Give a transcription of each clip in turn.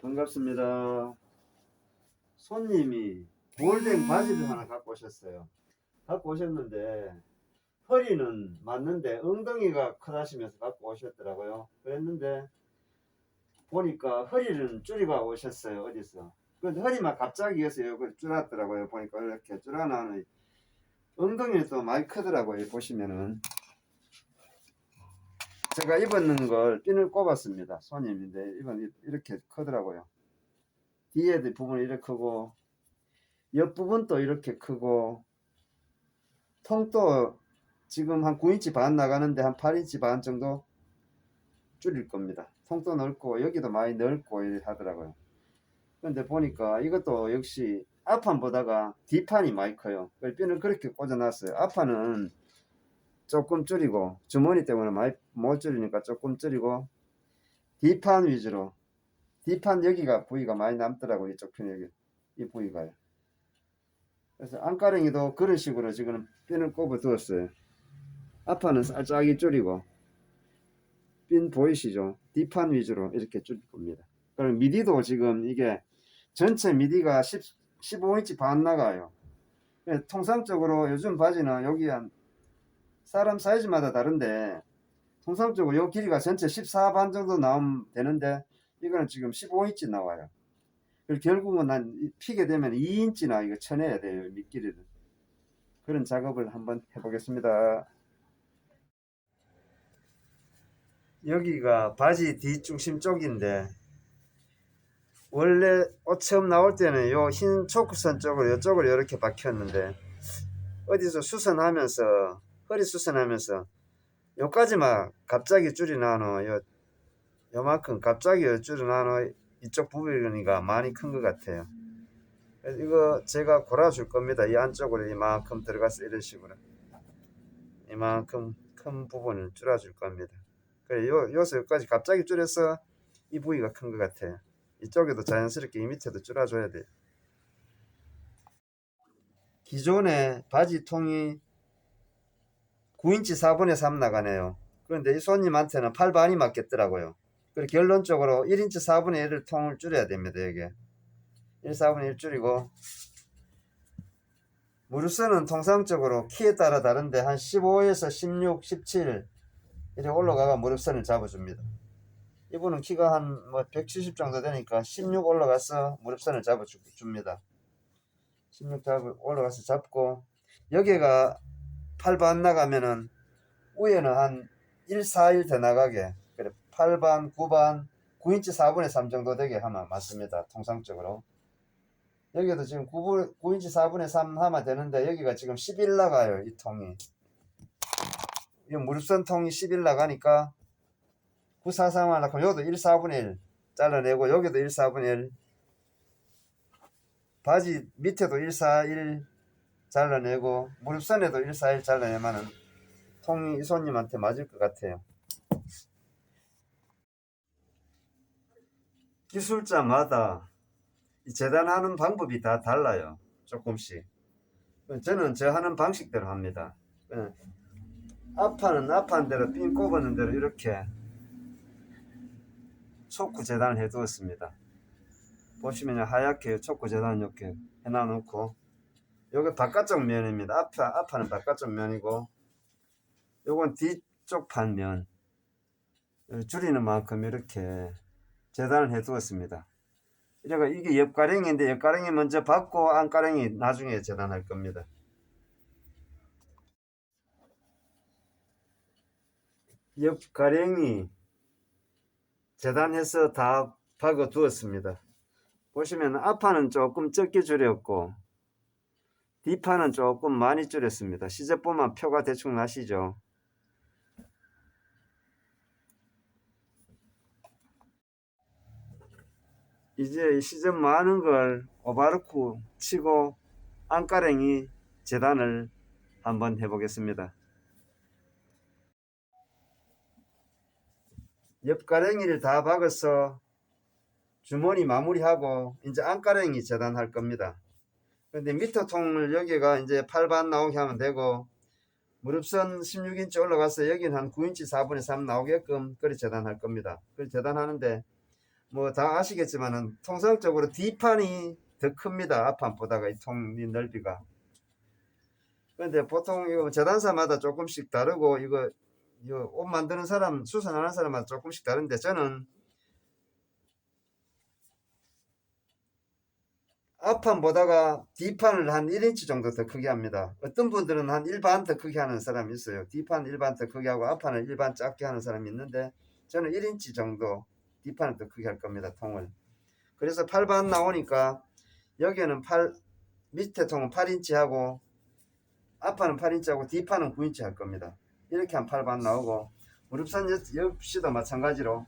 반갑습니다. 손님이 볼덴 바지를 하나 갖고 오셨어요. 갖고 오셨는데 허리는 맞는데 엉덩이가 크다시면서 갖고 오셨더라고요. 그랬는데 보니까 허리는 줄이고 오셨어요. 어디서. 근데 허리만 갑자기 해서 여기 줄었더라고요. 보니까 이렇게 줄어나는 엉덩이는 또 많이 크더라고요. 보시면은. 제가 입었는 걸 핀을 꼽았습니다. 손님인데 이건 이렇게 크더라고요. 뒤에도 부분이 이렇게 크고 옆 부분도 이렇게 크고 통도 지금 한 9인치 반 나가는데 한 8인치 반 정도 줄일 겁니다. 통도 넓고 여기도 많이 넓고 하더라고요. 근데 보니까 이것도 역시 앞판 보다가 뒷판이 많이 커요. 핀을 그렇게 꽂아놨어요. 앞판은 조금 줄이고 주머니 때문에 많이 못 줄이니까 조금 줄이고 뒷판 위주로 뒷판 여기가 부위가 많이 남더라고요. 이쪽 편 여기 이 부위가요. 그래서 안가랭이도 그런 식으로 지금 핀을 꼽아 두었어요. 앞판은 살짝이 줄이고 핀 보이시죠? 뒷판 위주로 이렇게 줄일 겁니다. 그럼 미디도 지금 이게 전체 미디가 10, 15인치 반 나가요. 통상적으로 요즘 바지는 여기 한 사람 사이즈마다 다른데 통상적으로 요 길이가 전체 14반 정도 나오면 되는데 이거는 지금 15인치 나와요. 그리고 결국은 한 이- 피게 되면 2인치나 이거 쳐내야 돼요 밑길이를. 그런 작업을 한번 해보겠습니다. 여기가 바지 뒷중심 쪽인데 원래 옷 처음 나올 때는 요 흰 초크선 쪽으로 이쪽으로 이렇게 박혔는데 어디서 수선하면서 허리 수선하면서 요까지만 갑자기 줄이 나노 요 요만큼 갑자기 줄이 나노 이쪽 부분이가 많이 큰 것 같아요. 그래서 이거 제가 골아줄 겁니다. 이 안쪽으로 이만큼 들어가서 이런 식으로 이만큼 큰 부분을 줄여줄 겁니다. 그래 요 요서 여기까지 갑자기 줄여서 이 부위가 큰 것 같아요. 이쪽에도 자연스럽게 이 밑에도 줄여줘야 돼요. 기존에 바지 통이 9인치 4분의 3 나가네요. 그런데 이 손님한테는 8반이 맞겠더라고요. 그리고 결론적으로 1인치 4분의 1을 통을 줄여야 됩니다. 여기 1 4분의 1 줄이고 무릎선은 통상적으로 키에 따라 다른데 한 15에서 16, 17 이렇게 올라가가 무릎선을 잡아줍니다. 이분은 키가 한 뭐 170 정도 되니까 16 올라가서 무릎선을 잡아줍니다. 16 잡 올라가서 잡고 여기가 8반 나가면은 위에는 한 1, 4, 1더 나가게. 그래 8반, 9반, 9인치 4분의 3 정도 되게 하면 맞습니다. 통상적으로. 여기도 지금 9, 9인치 4분의 3 하면 되는데 여기가 지금 11 나가요 이 통이. 이 무릎선 통이 11 나가니까 943 하려고 여기도 1, 4분의 1 잘라내고 여기도 1, 4분의 1 바지 밑에도 1, 4, 1 잘라내고 무릎선에도 1, 4, 1 잘라내면은 통이 이 손님한테 맞을 것 같아요. 기술자마다 이 재단하는 방법이 다 달라요. 조금씩. 저는 저 하는 방식대로 합니다. 예. 앞판은 앞판대로 핀 꼽는 대로 이렇게 촉구 재단을 해 두었습니다. 보시면 하얗게 촉구 재단 이렇게 해놔 놓고 여기 바깥쪽 면입니다. 앞, 앞판은 바깥쪽 면이고 요건 뒤쪽 판면 줄이는 만큼 이렇게 재단을 해 두었습니다. 이래가 이게 옆가랭인데 옆가랭이 먼저 받고 안가랭이 나중에 재단할 겁니다. 옆가랭이 재단해서 다 박아 두었습니다. 보시면 앞판은 조금 적게 줄였고 뒷판은 조금 많이 줄였습니다. 시접 보면 표가 대충 나시죠? 이제 이 시접 많은 걸 오바르쿠 치고 안가랭이 재단을 한번 해보겠습니다. 옆가랭이를 다 박아서 주머니 마무리하고 이제 안가랭이 재단할 겁니다. 근데 미터 통을 여기가 이제 8반 나오게 하면 되고 무릎선 16인치 올라가서 여기는 한 9인치 4분의 3 나오게끔 그리 재단할 겁니다. 그리 재단하는데 뭐 다 아시겠지만은 통상적으로 뒷판이 더 큽니다. 앞판보다가 이 통이 넓이가. 근데 보통 이거 재단사마다 조금씩 다르고 이거 이거 옷 만드는 사람 수선하는 사람마다 조금씩 다른데 저는 앞판 보다가 뒷판을 한 1인치 정도 더 크게 합니다. 어떤 분들은 한 일반 더 크게 하는 사람이 있어요. 뒷판 일반 더 크게 하고 앞판을 일반 작게 하는 사람이 있는데 저는 1인치 정도 뒷판을 더 크게 할 겁니다. 통을. 그래서 8반 나오니까 여기에는 8 밑에 통은 8인치 하고 앞판은 8인치 하고 뒷판은 9인치 할 겁니다. 이렇게 한 8반 나오고 무릎선 옆- 옆시도 마찬가지로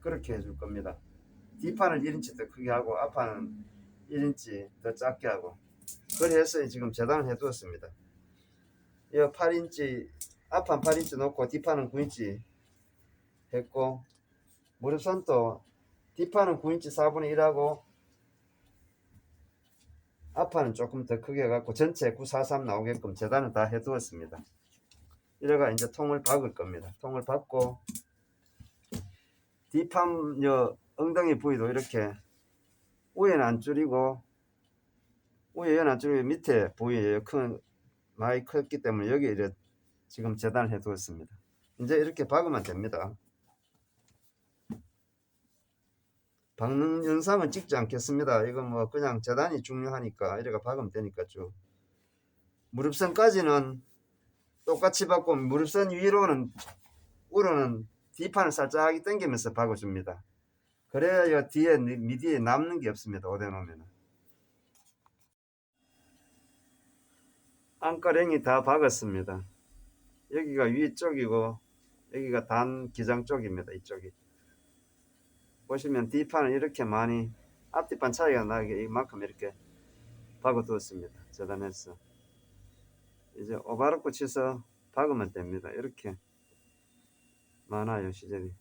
그렇게 해줄 겁니다. 뒷판을 1인치 더 크게 하고 앞판은 1인치 더 작게 하고 그래서 지금 재단을 해 두었습니다. 이 8인치 앞판 8인치 놓고 뒷판은 9인치 했고 무릎선도 뒷판은 9인치 4분의 1하고 앞판은 조금 더 크게 해갖고 전체 943 나오게끔 재단을 다 해두었습니다. 이래가 이제 통을 박을 겁니다. 통을 박고 뒷판 여 엉덩이 부위도 이렇게 위에는 안 줄이고 위에는 안 줄이고 밑에 부위에 큰 많이 컸기 때문에 여기 이래 지금 재단을 해 두었습니다. 이제 이렇게 박으면 됩니다. 박는 영상은 찍지 않겠습니다. 이건 뭐 그냥 재단이 중요하니까 이래가 박으면 되니까 쭉 무릎선까지는 똑같이 박고 무릎선 위로는 우로는 뒷판을 살짝 당기면서 박아줍니다. 그래야 뒤에 미디에 남는 게 없습니다. 오대 놓으면 안가랭이 다 박았습니다. 여기가 위쪽이고 여기가 단 기장 쪽입니다. 이쪽이 보시면 뒷판은 이렇게 많이 앞뒷판 차이가 나게 이만큼 이렇게 박아두었습니다. 재단해서 이제 오바로크 치서 박으면 됩니다. 이렇게 많아요 시접이.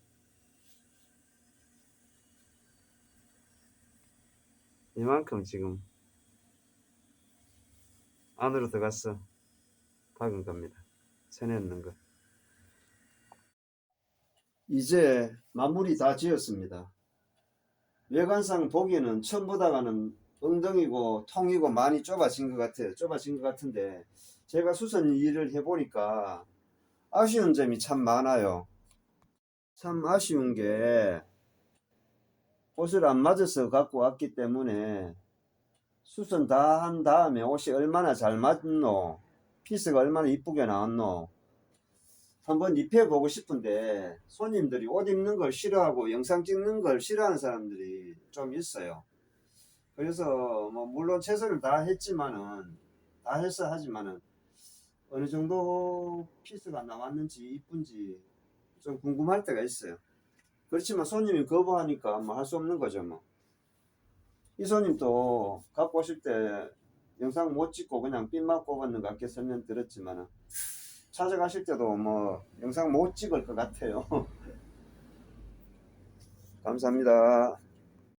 이만큼 지금 안으로 들어가서 박은 겁니다. 쳐냈는 거. 이제 마무리 다 지었습니다. 외관상 보기에는 처음보다가는 엉덩이고 통이고 많이 좁아진 것 같아요. 좁아진 것 같은데 제가 수선 일을 해보니까 아쉬운 점이 참 많아요. 참 아쉬운 게 옷을 안 맞아서 갖고 왔기 때문에 수선 다 한 다음에 옷이 얼마나 잘 맞노? 피스가 얼마나 이쁘게 나왔노? 한번 입혀보고 싶은데 손님들이 옷 입는 걸 싫어하고 영상 찍는 걸 싫어하는 사람들이 좀 있어요. 그래서 뭐 물론 최선을 다 했지만은 다 해서 하지만은 어느 정도 피스가 나왔는지 이쁜지 좀 궁금할 때가 있어요 그렇지만 손님이 거부하니까 뭐 할 수 없는 거죠 뭐. 이 손님도 갖고 오실 때 영상 못 찍고 그냥 핀만 꼽았는 것 같게 설명 드렸지만 찾아가실 때도 뭐 영상 못 찍을 것 같아요. 감사합니다.